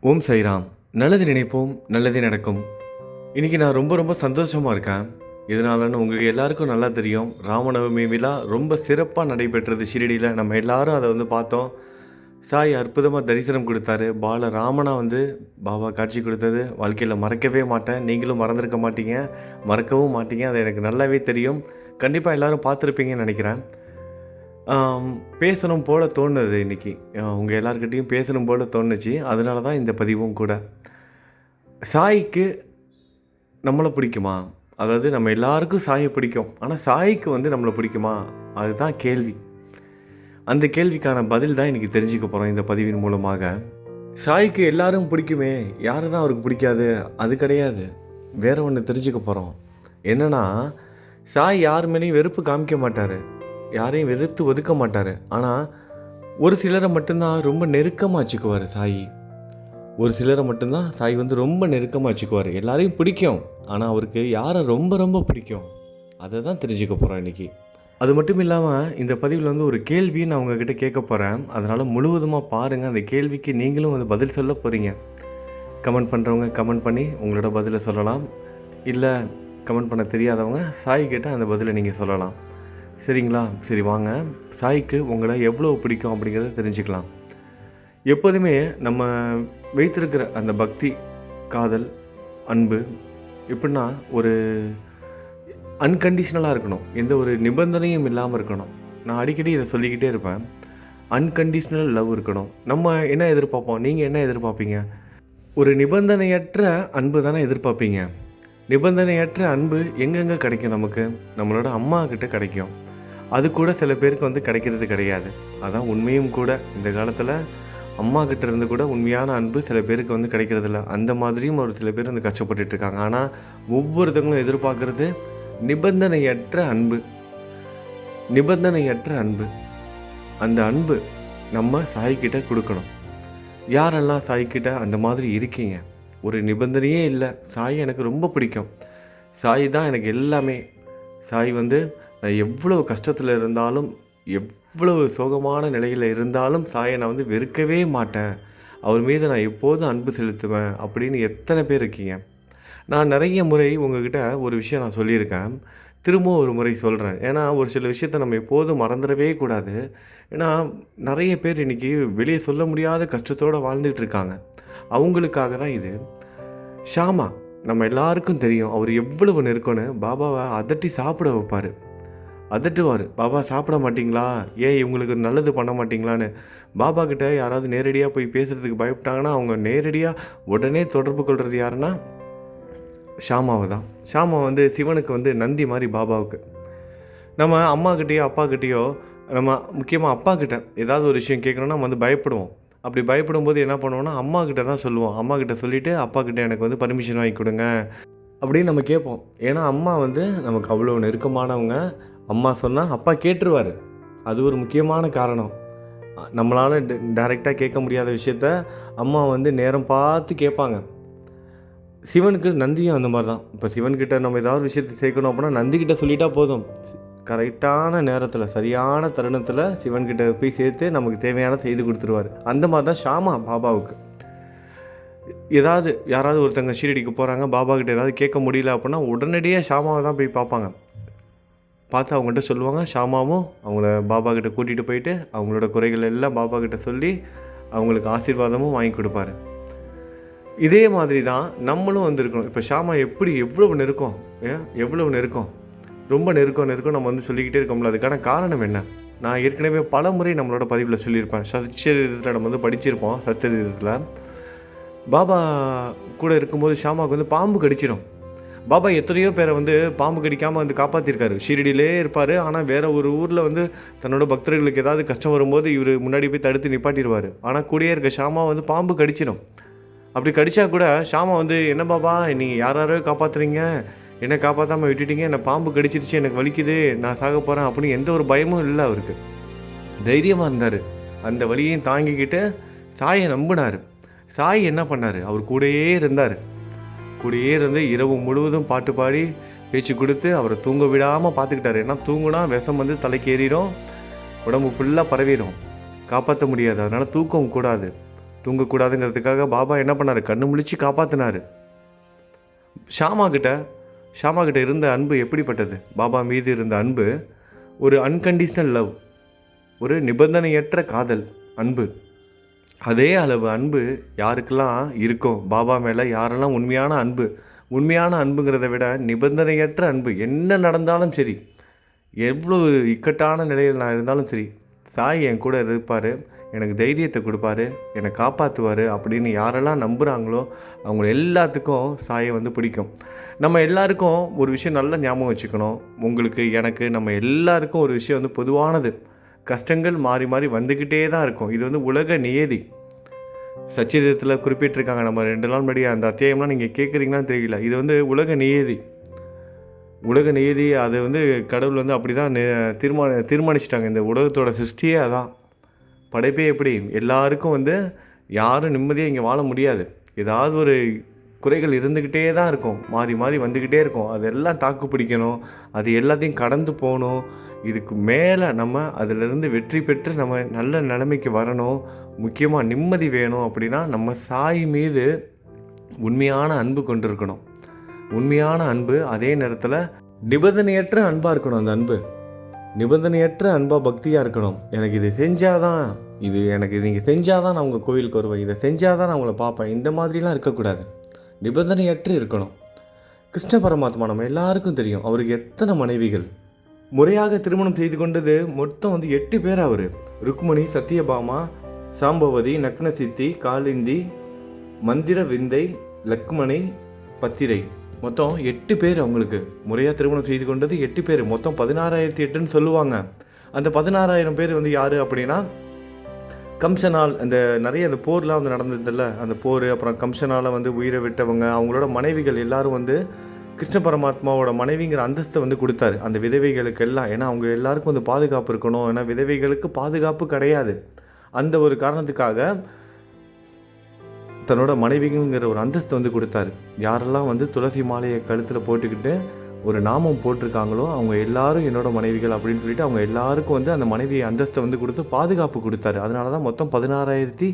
ஓம் சைராம். நல்லது நினைப்போம் நல்லதே நடக்கும். இன்றைக்கி நான் ரொம்ப ரொம்ப சந்தோஷமாக இருக்கேன். இதனாலன்னு உங்களுக்கு எல்லாருக்கும் நல்லா தெரியும். ராமநவமி விழா ரொம்ப சிறப்பாக நடைபெற்றது ஷிரடியில். நம்ம எல்லாரும் அதை வந்து பார்த்தோம். சாய் அற்புதமாக தரிசனம் கொடுத்தாரு. பால ராமனா வந்து பாபா காட்சி கொடுத்தது. வாழ்க்கையில் மறக்கவே மாட்டேன். நீங்களும் மறந்துருக்க மாட்டீங்க. மறக்கவும் மாட்டீங்க. அது எனக்கு நல்லாவே தெரியும். கண்டிப்பாக எல்லாரும் பார்த்துருப்பீங்கன்னு நினைக்கிறேன். பேசணும் போல தோணுது இன்னைக்கு. உங்கள் எல்லாருக்கிட்டேயும் பேசணும் போல தோணுச்சு. அதனால தான் இந்த பதிவும் கூட. சாய்க்கு நம்மளை பிடிக்குமா? அதாவது நம்ம எல்லாருக்கும் சாயை பிடிக்கும். ஆனால் சாய்க்கு வந்து நம்மளை பிடிக்குமா? அதுதான் கேள்வி. அந்த கேள்விக்கான பதில் தான் இன்றைக்கி தெரிஞ்சுக்க போகிறோம் இந்த பதிவின் மூலமாக. சாய்க்கு எல்லாரும் பிடிக்குமே. யாரை தான் அவருக்கு பிடிக்காது? அது கிடையாது. வேற ஒன்று தெரிஞ்சுக்க போகிறோம் என்னன்னா சாய் யார் மேலேயும் வெறுப்பு காமிக்க மாட்டார். யாரையும் வெறுத்து ஒதுக்க மாட்டார். ஆனால் ஒரு சிலரை மட்டும்தான் ரொம்ப நெருக்கமாக வச்சுக்குவார் சாயி. ஒரு சிலரை மட்டும்தான் சாய் வந்து ரொம்ப நெருக்கமாக வச்சுக்குவார். எல்லாரையும் பிடிக்கும். ஆனால் அவருக்கு யாரை ரொம்ப ரொம்ப பிடிக்கும்? அதை தான் தெரிஞ்சுக்க போகிறோம் இன்றைக்கி அது மட்டும் இல்லாமல் இந்த பதிவில் வந்து ஒரு கேள்வி நான் உங்ககிட்ட கேட்க போகிறேன் அதனால் முழுவதுமாக பாருங்கள் அந்த கேள்விக்கு நீங்களும் வந்து பதில் சொல்ல போகிறீங்க கமெண்ட் பண்ணுறவங்க கமெண்ட் பண்ணி உங்களோட பதிலை சொல்லலாம். இல்லை கமெண்ட் பண்ண தெரியாதவங்க சாய் கேட்டால் அந்த பதிலை நீங்கள் சொல்லலாம். சரிங்களா? சரி வாங்க. சாய்க்கு உங்களை எவ்வளோ பிடிக்கும் அப்படிங்கிறத தெரிஞ்சுக்கலாம். எப்போதுமே நம்ம வைத்திருக்கிற அந்த பக்தி காதல் அன்பு எப்படின்னா ஒரு அன்கண்டிஷ்னலாக இருக்கணும். எந்த ஒரு நிபந்தனையும் இல்லாமல் இருக்கணும். நான் அடிக்கடி இதை சொல்லிக்கிட்டே இருப்பேன். அன்கண்டிஷ்னல் லவ் இருக்கணும். நம்ம என்ன எதிர்பார்ப்போம்? நீங்கள் என்ன எதிர்பார்ப்பீங்க? ஒரு நிபந்தனையற்ற அன்பு தானே எதிர்பார்ப்பீங்க. நிபந்தனையற்ற அன்பு எங்கெங்கே கிடைக்கும் நமக்கு? நம்மளோட அம்மா கிட்ட கிடைக்கும். அது கூட சில பேருக்கு வந்து கிடைக்கிறது கிடையாது. அதான் உண்மையும் கூட. இந்த காலத்தில் அம்மா கிட்ட இருந்து கூட உண்மையான அன்பு சில பேருக்கு வந்து கிடைக்கிறதில்ல அந்த மாதிரியும் ஒரு சில பேர் வந்து கஷ்டப்பட்டுட்டு இருக்காங்க. ஆனால் ஒவ்வொருத்தவங்களும் எதிர்பார்க்கறது நிபந்தனையற்ற அன்பு. நிபந்தனையற்ற அன்பு. அந்த அன்பு நம்ம சாய்கிட்ட கொடுக்கணும். யாரெல்லாம் சாய்கிட்ட அந்த மாதிரி இருக்கீங்க? ஒரு நிபந்தனையே இல்லை. சாய் எனக்கு ரொம்ப பிடிக்கும். சாய் தான் எனக்கு எல்லாமே. சாய் வந்து நான் எவ்வளவு கஷ்டத்தில் இருந்தாலும் எவ்வளவு சோகமான நிலையில் இருந்தாலும் சாயை நான் வந்து வெறுக்கவே மாட்டேன். அவர் மீது நான் எப்போதும் அன்பு செலுத்துவேன் அப்படின்னு எத்தனை பேர் இருக்கீங்க? நான் நிறைய முறை உங்ககிட்ட ஒரு விஷயம் நான் சொல்லியிருக்கேன். திரும்பவும் ஒரு முறை சொல்கிறேன் ஏன்னா ஒரு சில விஷயத்தை நம்ம எப்போதும் மறந்துடவே கூடாது. ஏன்னா நிறைய பேர் இன்றைக்கி வெளியே சொல்ல முடியாத கஷ்டத்தோடு வாழ்ந்துகிட்டு இருக்காங்க. அவங்களுக்காக தான் இது. ஷாமா நம்ம எல்லாருக்கும் தெரியும் அவர் எவ்வளவு நெருக்கம்னு பாபாவை அதட்டி சாப்பிட வைப்பார். அதட்டுவார் பாபா சாப்பிட மாட்டீங்களா? ஏன் இவங்களுக்கு நல்லது பண்ண மாட்டீங்களான்னு? பாபா கிட்ட யாராவது நேரடியாக போய் பேசுகிறதுக்கு பயப்பட்டாங்கன்னா அவங்க நேரடியாக உடனே தொடர்பு கொள்வது யாருன்னா ஷாமாவை தான். ஷாமா வந்து சிவனுக்கு வந்து நந்தி மாதிரி பாபாவுக்கு. நம்ம அம்மாக்கிட்டேயோ அப்பாக்கிட்டேயோ நம்ம முக்கியமாக அப்பாக்கிட்ட ஏதாவது ஒரு விஷயம் கேட்கணுன்னா நம்ம வந்து பயப்படுவோம். அப்படி பயப்படும் போது என்ன பண்ணுவோம்னா அம்மா கிட்ட தான் சொல்லுவோம். அம்மா கிட்ட சொல்லிவிட்டு அப்பா கிட்ட எனக்கு வந்து பர்மிஷன் வாங்கி கொடுங்க. அப்படின்னு நம்ம கேட்போம். ஏன்னா அம்மா வந்து நமக்கு அவ்வளோ நெருக்கமானவங்க. அம்மா சொன்னால் அப்பா கேட்டுருவார். அது ஒரு முக்கியமான காரணம். நம்மளால் டைரெக்டாக கேட்க முடியாத விஷயத்த அம்மா வந்து நேரம் பார்த்து கேட்பாங்க. சிவனுக்கு நந்தியும் அந்த மாதிரி தான். இப்போ சிவன்கிட்ட நம்ம ஏதாவது ஒரு விஷயத்தை சேர்க்கணும் அப்படின்னா நந்திக்கிட்ட சொல்லிட்டா போதும். கரெக்டான நேரத்தில் சரியான தருணத்தில் சிவன்கிட்ட போய் சேர்த்து நமக்கு தேவையான செய்து கொடுத்துருவார். அந்த மாதிரி தான் ஷாமா பாபாவுக்கு. ஏதாவது யாராவது ஒருத்தங்க ஷீரடிக்கு போகிறாங்க பாபா கிட்ட ஏதாவது கேட்க முடியல அப்படின்னா உடனடியாக ஷாமாவை தான் போய் பார்ப்பாங்க. பார்த்து அவங்ககிட்ட சொல்லுவாங்க ஷாமாவும் அவங்கள பாபா கிட்ட கூட்டிகிட்டு போயிட்டு அவங்களோட குறைகள் எல்லாம் பாபா கிட்ட சொல்லி அவங்களுக்கு ஆசீர்வாதமும் வாங்கி கொடுப்பாரு. இதே மாதிரி தான் நம்மளும் வந்திருக்கணும். இப்போ ஷாமா எப்படி எவ்வளவு நெருக்கம் ஏன் எவ்வளவு நெருக்கம்? ரொம்ப நெருக்கம் நெருக்கம் நம்ம வந்து சொல்லிக்கிட்டே இருக்கோம்ல. அதுக்கான காரணம் என்ன? நான் ஏற்கனவே பல முறை நம்மளோட பதிவில் சொல்லியிருப்பேன். சச்சரிதத்தில் நம்ம வந்து படிச்சிருப்போம் சச்சரிதத்தில் பாபா கூட இருக்கும்போது ஷாமாவுக்கு வந்து பாம்பு கடிச்சிடும். பாபா எத்தனையோ பேரை வந்து பாம்பு கடிக்காமல் வந்து காப்பாற்றிருக்காரு ஷீரடியிலே இருப்பார். ஆனால் வேறு ஒரு ஊரில் வந்து தன்னோட பக்தர்களுக்கு ஏதாவது கஷ்டம் வரும்போது இவர் முன்னாடி போய் தடுத்து நிப்பாட்டிடுவார் ஆனால் கூடயே இருக்க ஷாமா வந்து பாம்பு கடிச்சிடும். அப்படி கடித்தா கூட ஷாமா வந்து என்ன பாபா நீங்கள் யார் யாரோ காப்பாற்றுறீங்க என்னை காப்பாற்றாமல் விட்டுட்டீங்க என்னை பாம்பு கடிச்சிருச்சு எனக்கு வலிக்குது நான் சாக போகிறேன் அப்படின்னு எந்த ஒரு பயமும் இல்லை அவருக்கு. தைரியமாக இருந்தார். அந்த வழியையும் தாங்கிக்கிட்டு சாயை நம்பினார். சாய் என்ன பண்ணார்? அவர் கூடயே இருந்தார். கூடயே இருந்து இரவு முழுவதும் பாட்டு பாடி பேச்சு கொடுத்து அவரை தூங்க விடாமல் பார்த்துக்கிட்டாரு. ஏன்னா தூங்குனா விஷம் வந்து தலைக்கு ஏறிடும் உடம்பு ஃபுல்லாக பரவிடும் காப்பாற்ற முடியாது. அதனால் தூக்கம் கூடாது. தூங்கக்கூடாதுங்கிறதுக்காக பாபா என்ன பண்ணார்? கண்ணு முழிச்சு காப்பாற்றினார் ஷாமா கிட்ட ஷாமா கிட்ட இருந்த அன்பு எப்படிப்பட்டது? பாபா மீது இருந்த அன்பு ஒரு அன்கண்டிஷ்னல் லவ் ஒரு நிபந்தனையற்ற காதல் அன்பு. அதே அளவு அன்பு யாருக்கெல்லாம் இருக்கோ பாபா மேலே யாரெல்லாம் உண்மையான அன்பு உண்மையான அன்புங்கிறத விட நிபந்தனையற்ற அன்பு என்ன நடந்தாலும் சரி எவ்வளோ இக்கட்டான நிலையில் நான் இருந்தாலும் சரி சாய் என் கூட இருப்பார் எனக்கு தைரியத்தை கொடுப்பாரு என்னை காப்பாற்றுவார் அப்படின்னு யாரெல்லாம் நம்புகிறாங்களோ அவங்க எல்லாத்துக்கும் சாயை வந்து பிடிக்கும். நம்ம எல்லாருக்கும் ஒரு விஷயம் நல்லா ஞாபகம் வச்சுக்கணும். உங்களுக்கு எனக்கு நம்ம எல்லாருக்கும் ஒரு விஷயம் வந்து பொதுவானது. கஷ்டங்கள் மாறி மாறி வந்துக்கிட்டே தான் இருக்கும். இது வந்து உலக நியதி. சச்சரிதத்தில் குறிப்பிட்டிருக்காங்க நம்ம ரெண்டு நாள் முன்னாடி அந்த அத்தியாயம்லாம் நீங்கள் கேட்குறீங்களான்னு தெரியல. இது வந்து உலக நியதி. உலக நியதி அது வந்து கடவுள் வந்து அப்படி தான் தீர்மான தீர்மானிச்சிட்டாங்க. இந்த உலகத்தோட சிருஷ்டியே அதான். படைப்பே எப்படி? எல்லாருக்கும் வந்து யாரும் நிம்மதியாக இங்கே வாழ முடியாது. ஏதாவது ஒரு குறைகள் இருந்துக்கிட்டே தான் இருக்கும். மாறி மாறி வந்துக்கிட்டே இருக்கும். அதெல்லாம் தாக்கு பிடிக்கணும். அது எல்லாத்தையும் கடந்து போகணும். இதுக்கு மேலே நம்ம அதிலிருந்து வெற்றி பெற்று நம்ம நல்ல நிலைமைக்கு வரணும். முக்கியமாக நிம்மதி வேணும் அப்படின்னா நம்ம சாய் மீது உண்மையான அன்பு கொண்டிருக்கணும். உண்மையான அன்பு அதே நேரத்தில் நிபந்தனையற்ற அன்பாக இருக்கணும் அந்த அன்பு. நிபந்தனையற்ற அன்பாக பக்தியாக இருக்கணும். எனக்கு இது செஞ்சாதான் இது எனக்கு நீங்கள் செஞ்சாதான் நான் உங்கள் கோவிலுக்கு வருவேன். இதை செஞ்சாதான் நான் உங்களை பார்ப்பேன். இந்த மாதிரிலாம் இருக்கக்கூடாது. நிபந்தனையற்று இருக்கணும். கிருஷ்ண பரமாத்மா நம்ம எல்லாருக்கும் தெரியும். அவருக்கு எத்தனை மனைவிகள்? முறையாக திருமணம் செய்து கொண்டது மொத்தம் வந்து எட்டு பேர் அவர். ருக்மணி சத்யபாமா சாம்பவதி நக்னசித்தி காலிந்தி மந்திர விந்தை லக்மணி பத்திரை. மொத்தம் எட்டு பேர் அவங்களுக்கு. முறையாக திருமணம் செய்து கொண்டது எட்டு பேர். மொத்தம் பதினாறாயிரத்தி எட்டுன்னு சொல்லுவாங்க. அந்த பதினாறாயிரம் பேர் வந்து யார் அப்படின்னா கம்சனால் அந்த நிறைய அந்த போர்லாம் வந்து நடந்ததில்ல. அந்த போர் அப்புறம் கம்சனால் வந்து உயிரை விட்டவங்க அவங்களோட மனைவிகள் எல்லாரும் வந்து கிருஷ்ண பரமாத்மாவோட மனைவிங்கிற அந்தஸ்தை வந்து கொடுத்தாரு. அந்த விதவைகளுக்கு எல்லாம். ஏன்னா அவங்க எல்லாருக்கும் வந்து பாதுகாப்பு இருக்கணும். ஏன்னா விதவைகளுக்கு பாதுகாப்பு கிடையாது. அந்த ஒரு காரணத்துக்காக தன்னோட மனைவிங்கிற ஒரு அந்தஸ்தை வந்து கொடுத்தாரு. யாரெல்லாம் வந்து துளசி மாலையை கழுத்தில் போட்டுக்கிட்டு ஒரு நாமம் போட்டிருக்காங்களோ அவங்க எல்லாரும் என்னோட மனைவிகள் அப்படின்னு சொல்லிட்டு அவங்க எல்லாருக்கும் வந்து அந்த மனைவி அந்தஸ்தை வந்து கொடுத்து பாதுகாப்பு கொடுத்தாரு. அதனால தான் மொத்தம் பதினாறாயிரத்தி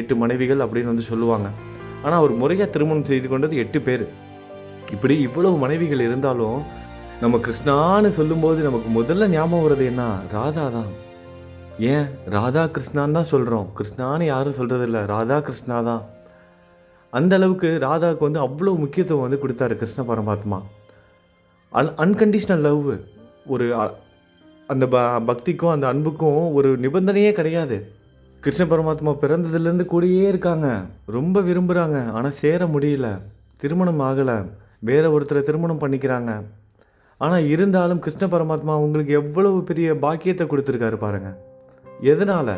எட்டு மனைவிகள் அப்படின்னு வந்து சொல்லுவாங்க. ஆனால் அவர் முறையாக திருமணம் செய்து கொண்டது எட்டு பேர். இப்படி இவ்வளவு மனைவிகள் இருந்தாலும் நம்ம கிருஷ்ணான்னு சொல்லும்போது நமக்கு முதல்ல ஞாபகம் வர்றது என்ன? ராதா தான். ஏன்? ராதா கிருஷ்ணான்னு தான் சொல்கிறோம் கிருஷ்ணான்னு யாரும் சொல்கிறதில்ல ராதா கிருஷ்ணா தான். அந்த அளவுக்கு ராதாவுக்கு வந்து அவ்வளோ முக்கியத்துவம் வந்து கொடுத்தாரு கிருஷ்ண பரமாத்மா. அன் அன்கண்டிஷ்னல் லவ் ஒரு அந்த ப பக்திக்கும் அந்த அன்புக்கும் ஒரு நிபந்தனையே கிடையாது. கிருஷ்ண பரமாத்மா பிறந்ததுலேருந்து கூடயே இருக்காங்க. ரொம்ப விரும்புகிறாங்க ஆனால் சேர முடியல. திருமணம் ஆகலை. வேற ஒருத்தரை திருமணம் பண்ணிக்கிறாங்க. ஆனால் இருந்தாலும் கிருஷ்ண பரமாத்மா உங்களுக்கு எவ்வளவு பெரிய பாக்கியத்தை கொடுத்துருக்காரு பாருங்கள் எதனால்?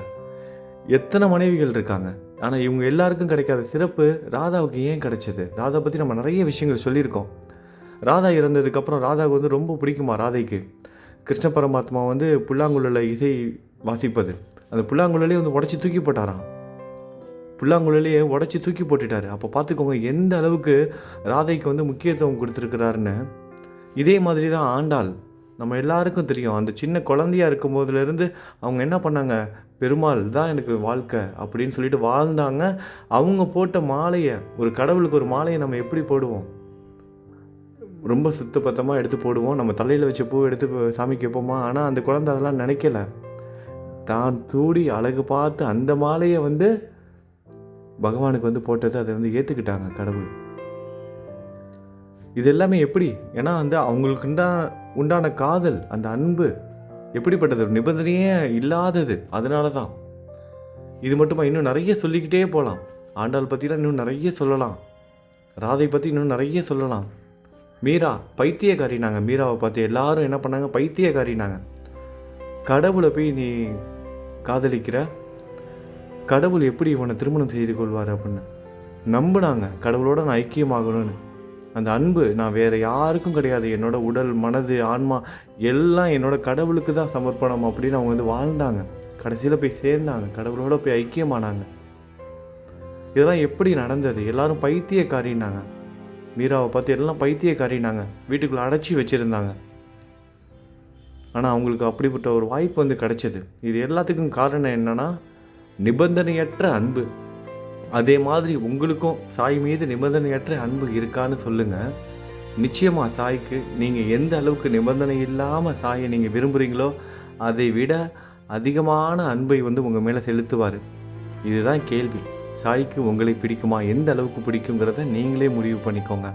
எத்தனை மனைவிகள் இருக்காங்க? ஆனால் இவங்க எல்லாருக்கும் கிடைக்காத சிறப்பு ராதாவுக்கு ஏன் கிடைச்சது? ராதா பற்றி நம்ம நிறைய விஷயங்கள் சொல்லியிருக்கோம். ராதா இறந்ததுக்கப்புறம் ராதாவுக்கு வந்து ரொம்ப பிடிக்குமா ராதைக்கு? கிருஷ்ண பரமாத்மா வந்து புல்லாங்குழலில் இசை வாசிப்பது. அந்த புல்லாங்குழலே வந்து உடச்சி தூக்கி போட்டாராம் புல்லாங்குழலையே உடச்சி தூக்கி போட்டுட்டாரு. அப்போ பார்த்துக்கோங்க எந்த அளவுக்கு ராதைக்கு வந்து முக்கியத்துவம் கொடுத்துருக்கிறாருன்னு. இதே மாதிரி தான் ஆண்டாள். நம்ம எல்லாருக்கும் தெரியும். அந்த சின்ன குழந்தையா இருக்கும் போதுலேருந்து அவங்க என்ன பண்ணாங்க? பெருமாள் தான் எனக்கு வாழ்க்கை அப்படின்னு சொல்லிட்டு வாழ்ந்தாங்க. அவங்க போட்ட மாலையை ஒரு கடவுளுக்கு ஒரு மாலையை நம்ம எப்படி போடுவோம்? ரொம்ப சுத்தபத்தமாக எடுத்து போடுவோம். நம்ம தலையில் வச்ச பூ எடுத்து சாமிக்கு வைப்போமா? ஆனால் அந்த குழந்தை அதெல்லாம் நினைக்கல. தான் தூடி அழகு பார்த்து அந்த மாலையை வந்து பகவானுக்கு வந்து போட்டது அதை வந்து ஏற்றுக்கிட்டாங்க கடவுள். இது எல்லாமே எப்படி? ஏன்னா வந்து அவங்களுக்கு உண்டான காதல் அந்த அன்பு எப்படிப்பட்டது? ஒரு நிபந்தனையே இல்லாதது. அதனால தான் இது மட்டுமா இன்னும் நிறைய சொல்லிக்கிட்டே போகலாம் ஆண்டாள் பற்றிலாம் இன்னும் நிறைய சொல்லலாம். ராதை பற்றி இன்னும் நிறைய சொல்லலாம். மீரா பைத்தியக்காரினாங்க மீராவை பார்த்து எல்லாரும் என்ன பண்ணாங்க? பைத்தியக்காரினாங்க கடவுளை போய் நீ காதலிக்கிற? கடவுள் எப்படி இவனை திருமணம் செய்து கொள்வார் அப்படின்னு. நம்பினாங்க. கடவுளோட நான் ஐக்கியமாகணும்னு. அந்த அன்பு நான் வேறு யாருக்கும் கிடையாது. என்னோட உடல் மனது ஆன்மா எல்லாம் என்னோட கடவுளுக்கு தான் சமர்ப்பணம் அப்படின்னு அவங்க வந்து வாழ்ந்தாங்க. கடைசியில் போய் சேர்ந்தாங்க. கடவுளோட போய் ஐக்கியமானாங்க. இதெல்லாம் எப்படி நடந்தது? எல்லாரும் பைத்தியக்காரின்னாங்க. மீராவை பார்த்து எல்லாம் பைத்தியக்காரினாங்க வீட்டுக்குள்ளே அடைச்சி வச்சுருந்தாங்க. ஆனால் அவங்களுக்கு அப்படிப்பட்ட ஒரு வாய்ப்பு வந்து கிடைச்சது. இது எல்லாத்துக்கும் காரணம் என்னன்னா நிபந்தனையற்ற அன்பு. அதே மாதிரி உங்களுக்கும் சாய் மீது நிபந்தனையற்ற அன்பு இருக்கான்னு சொல்லுங்கள் நிச்சயமாக சாய்க்கு நீங்கள் எந்த அளவுக்கு நிபந்தனை இல்லாமல் சாயை நீங்கள் விரும்புகிறீங்களோ அதை விட அதிகமான அன்பை வந்து உங்கள் மேலே செலுத்துவார். இதுதான் கேள்வி. சாய்க்கு உங்களை பிடிக்குமா? எந்த அளவுக்கு பிடிக்குங்கிறத நீங்களே முடிவு பண்ணிக்கோங்க.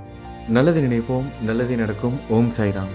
நல்லது நினைப்போம் நல்லது நடக்கும். ஓம் சாய்ராம்.